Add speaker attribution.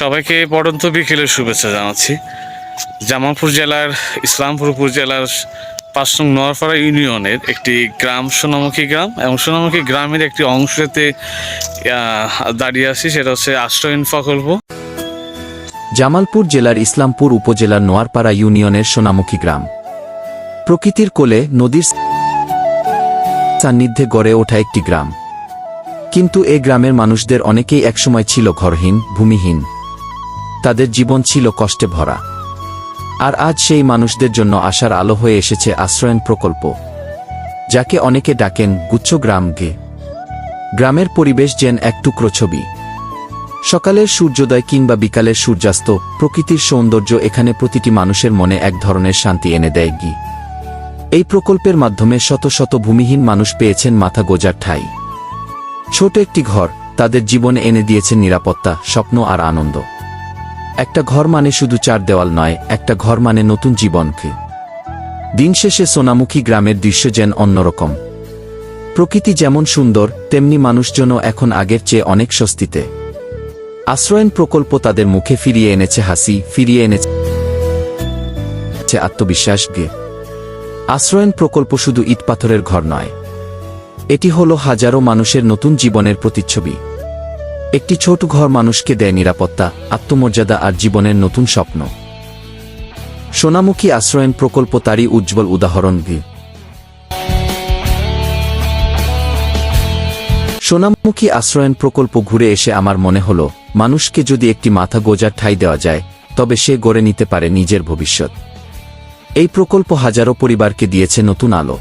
Speaker 1: সবাইকে পড়ন্ত বিকেলের শুভেচ্ছা জানাচ্ছি। জামালপুর জেলার ইসলামপুর উপজেলার পাঁচ নং নোয়ারপাড়া ইউনিয়নের একটি গ্রাম সোনামুখী গ্রাম এবং সোনামুখী গ্রামের একটি অংশতে দাঁড়িয়ে আছি, সেটা হচ্ছে আশ্রয়ন প্রকল্প।
Speaker 2: জামালপুর জেলার ইসলামপুর উপজেলার নোয়ারপাড়া ইউনিয়নের সোনামুখী গ্রাম। প্রকৃতির কোলে নদীর সান্নিধ্যে গড়ে ওঠা একটি গ্রাম। কিন্তু এ গ্রামের মানুষদের অনেকেই একসময় ছিল ঘরহীন, ভূমিহীন। তাদের জীবন ছিল কষ্টে ভরা। আর আজ সেই মানুষদের জন্য আশার আলো হয়ে এসেছে আশ্রয়ন প্রকল্প, যাকে অনেকে ডাকেন গুচ্ছগ্রাম গে। গ্রামের পরিবেশ যেন এক টুকরো ছবি। সকালের সূর্যোদয় কিংবা বিকালের সূর্যাস্ত প্রকৃতির সৌন্দর্য এখানে প্রতিটি মানুষের মনে এক ধরনের শান্তি এনে দেয় গি। এই প্রকল্পের মাধ্যমে শত শত ভূমিহীন মানুষ পেয়েছেন মাথা গোজার ঠাই। ছোট একটি ঘর তাদের জীবনে এনে দিয়েছে নিরাপত্তা, স্বপ্ন আর আনন্দ। একটা ঘর মানে শুধু চার দেওয়াল নয়, একটা ঘর মানে নতুন জীবনকে। দিন শেষে সোনামুখী গ্রামের দৃশ্য যেন অন্যরকম। প্রকৃতি যেমন সুন্দর, তেমনি মানুষজনও এখন আগের চেয়ে অনেক স্বস্তিতে। আশ্রয়ন প্রকল্প তাদের মুখে ফিরিয়ে এনেছে হাসি, ফিরিয়ে এনেছে আত্মবিশ্বাস গে। আশ্রয়ন প্রকল্প শুধু ইটপাথরের ঘর নয়। এটি হল হাজারো মানুষের নতুন জীবনের প্রতিচ্ছবি। একটি ছোট ঘর মানুষকে দেয় নিরাপত্তা, আত্মমর্যাদা আর জীবনের নতুন স্বপ্ন। সোনামুখী আশ্রয়ন প্রকল্প তারই উজ্জ্বল উদাহরণ গে। সোনামুখী আশ্রয়ন প্রকল্প ঘুরে এসে আমার মনে হল, মানুষকে যদি একটি মাথা গোজার ঠাঁই দেওয়া যায়, তবে সে গড়ে নিতে পারে নিজের ভবিষ্যৎ। এই প্রকল্প হাজারো পরিবারকে দিয়েছে নতুন আলো।